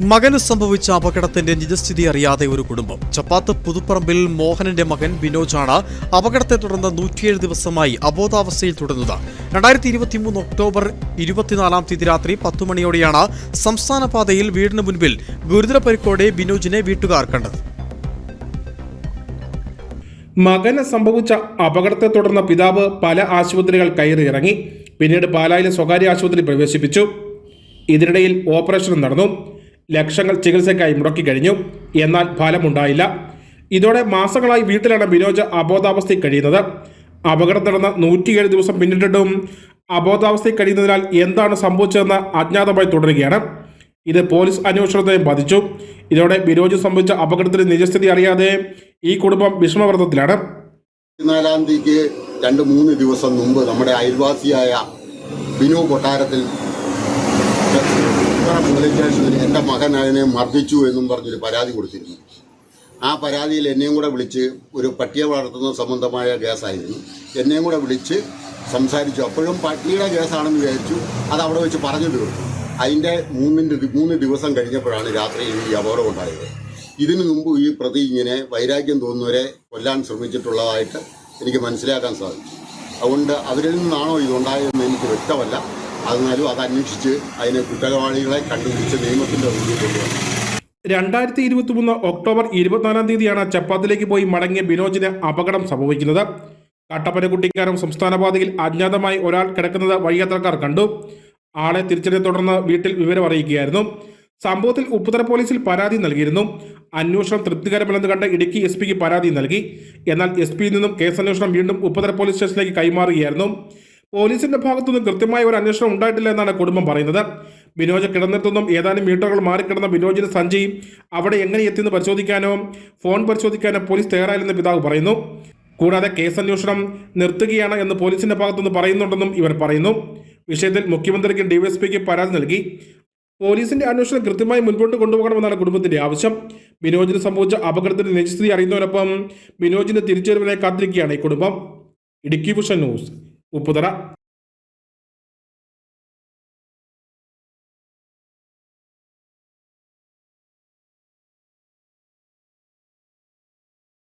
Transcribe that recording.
മകന് സംഭവിച്ച അപകടത്തിന്റെ നിജസ്ഥിതി അറിയാതെ ഒരു കുടുംബം. ചപ്പാത്ത് പുതുപ്പറമ്പിൽ മോഹനന്റെ മകൻ ബിനോജാണ് അപകടത്തെ തുടർന്ന് നൂറ്റിയേഴ് ദിവസമായി അബോധാവസ്ഥയിൽ തുടരുന്നത്. രണ്ടായിരത്തി ഇരുപത്തിമൂന്ന് ഒക്ടോബർ ഇരുപത്തിനാലാം തീയതി രാത്രി പത്തു മണിയോടെയാണ് സംസ്ഥാന പാതയിൽ വീടിന് മുൻപിൽ ഗുരുതര പരിക്കോടെ ബിനോജിനെ വീട്ടുകാർ കണ്ടത്. മകന് സംഭവിച്ച അപകടത്തെ തുടർന്ന് പിതാവ് പല ആശുപത്രികൾ കയറിയിറങ്ങി. പിന്നീട് പാലായിലെ സ്വകാര്യ ആശുപത്രി പ്രവേശിപ്പിച്ചു. ഇതിനിടയിൽ ഓപ്പറേഷനും നടന്നു. ലക്ഷങ്ങൾ ചികിത്സയ്ക്കായി മുടക്കി കഴിഞ്ഞു. എന്നാൽ ഫലമുണ്ടായില്ല. ഇതോടെ മാസങ്ങളായി വീട്ടിലാണ് ബിനോജ് അബോധാവസ്ഥയിൽ കഴിയുന്നത്. അപകടം നടന്ന നൂറ്റിയേഴ് ദിവസം പിന്നിട്ടിട്ടും അബോധാവസ്ഥയിൽ കഴിയുന്നതിനാൽ എന്താണ് സംഭവിച്ചതെന്ന് അജ്ഞാതമായി തുടരുകയാണ്. ഇത് പോലീസ് അന്വേഷണത്തെയും ബാധിച്ചു. ഇതോടെ ബിനോജ് സംഭവിച്ച അപകടത്തിന്റെ നിജസ്ഥിതി അറിയാതെ ഈ കുടുംബം വിഷമവ്രതത്തിലാണ്. പതിനാലാം തീയതിക്ക് രണ്ട് മൂന്ന് ദിവസം മുമ്പ് നമ്മുടെ അയൽവാസിയായ ബിനു കൊട്ടാരത്തിൽ പോലീസ് സ്റ്റേഷനിൽ എന്റെ മകൻ അതിനെ മർദ്ദിച്ചു എന്നും പറഞ്ഞൊരു പരാതി കൊടുത്തിരുന്നു. ആ പരാതിയിൽ എന്നെയും കൂടെ വിളിച്ച് ഒരു പട്ടിയെ വളർത്തുന്ന സംബന്ധമായ കേസായിരുന്നു. എന്നെയും കൂടെ വിളിച്ച് സംസാരിച്ചു. അപ്പോഴും പട്ടിയുടെ കേസാണെന്ന് വിചാരിച്ചു. അത് അവിടെ വെച്ച് പറഞ്ഞു തീർത്തു. അതിന്റെ മൂന്നിന്റെ മൂന്ന് ദിവസം കഴിഞ്ഞപ്പോഴാണ് രാത്രി ഈ അപകടം ഉണ്ടായത്. ഇതിനു മുമ്പ് ഈ പ്രതി ഇങ്ങനെ വൈരാഗ്യം തോന്നുന്നവരെ കൊല്ലാൻ ശ്രമിച്ചിട്ടുള്ളതായിട്ട് എനിക്ക് മനസ്സിലാക്കാൻ സാധിച്ചു. അതുകൊണ്ട് അവരിൽ നിന്നാണോ ഇതുണ്ടായതെന്ന് എനിക്ക് വ്യക്തമല്ല. എന്നാലും അത് അന്വേഷിച്ച് അതിനെ കുറ്റവാളികളെ കണ്ടുപിടിച്ച് നിയമത്തിന്റെ മുന്നിൽ കൊണ്ടുവരണം രണ്ടായിരത്തി ഇരുപത്തി മൂന്ന് ഒക്ടോബർ ഇരുപത്തിനാലാം തീയതിയാണ് ചപ്പാത്തിലേക്ക് പോയി മടങ്ങിയ ബിനോജിന് അപകടം സംഭവിക്കുന്നത്. കട്ടപ്പനക്കുട്ടിക്കാരം സംസ്ഥാനപാതയിൽ അജ്ഞാതമായി ഒരാൾ കിടക്കുന്നത് വഴിയാത്രക്കാർ കണ്ടു. ആളെ തിരിച്ചറിയെ തുടർന്ന് വീട്ടിൽ വിവരം അറിയിക്കുകയായിരുന്നു. സംഭവത്തിൽ ഉപ്പുതല പോലീസിൽ പരാതി നൽകിയിരുന്നു. അന്വേഷണം തൃപ്തികരമല്ലെന്ന് കണ്ട് ഇടുക്കി എസ് പിക്ക് പരാതി നൽകി. എന്നാൽ എസ് പിയിൽ നിന്നും കേസന്വേഷണം വീണ്ടും ഉപ്പുതല പോലീസ് സ്റ്റേഷനിലേക്ക് കൈമാറുകയായിരുന്നു. പോലീസിന്റെ ഭാഗത്തുനിന്ന് കൃത്യമായ ഒരു അന്വേഷണം ഉണ്ടായിട്ടില്ല എന്നാണ് കുടുംബം പറയുന്നത്. ബിനോജ് കിടന്നിടത്തുനിന്നും ഏതാനും മീറ്ററുകൾ മാറിക്കിടന്ന ബിനോജിന് സഞ്ജയ് അവിടെ എങ്ങനെ എത്തിയെന്ന് പരിശോധിക്കാനോ ഫോൺ പരിശോധിക്കാനോ പോലീസ് തയ്യാറായില്ലെന്ന് പിതാവ് പറയുന്നു. കൂടാതെ കേസന്വേഷണം നിർത്തുകയാണ് എന്ന് പോലീസിന്റെ ഭാഗത്തുനിന്ന് പറയുന്നുണ്ടെന്നും ഇവർ പറയുന്നു. വിഷയത്തിൽ മുഖ്യമന്ത്രിക്ക് ഡിവൈഎസ്പിക്ക് പരാതി നൽകി. പോലീസിന്റെ അന്വേഷണം കൃത്യമായി മുൻപോട്ട് കൊണ്ടുപോകണമെന്നാണ് കുടുംബത്തിന്റെ ആവശ്യം. ബിനോജിന് സംഭവിച്ച അപകടത്തിന്റെ നിജസ്ഥിതി അറിയുന്നതിനൊപ്പം ബിനോജിന്റെ തിരിച്ചുവരവിനെ കാത്തിരിക്കുകയാണ് ഈ കുടുംബം. Idukki vision news. ഉപ്പുതറ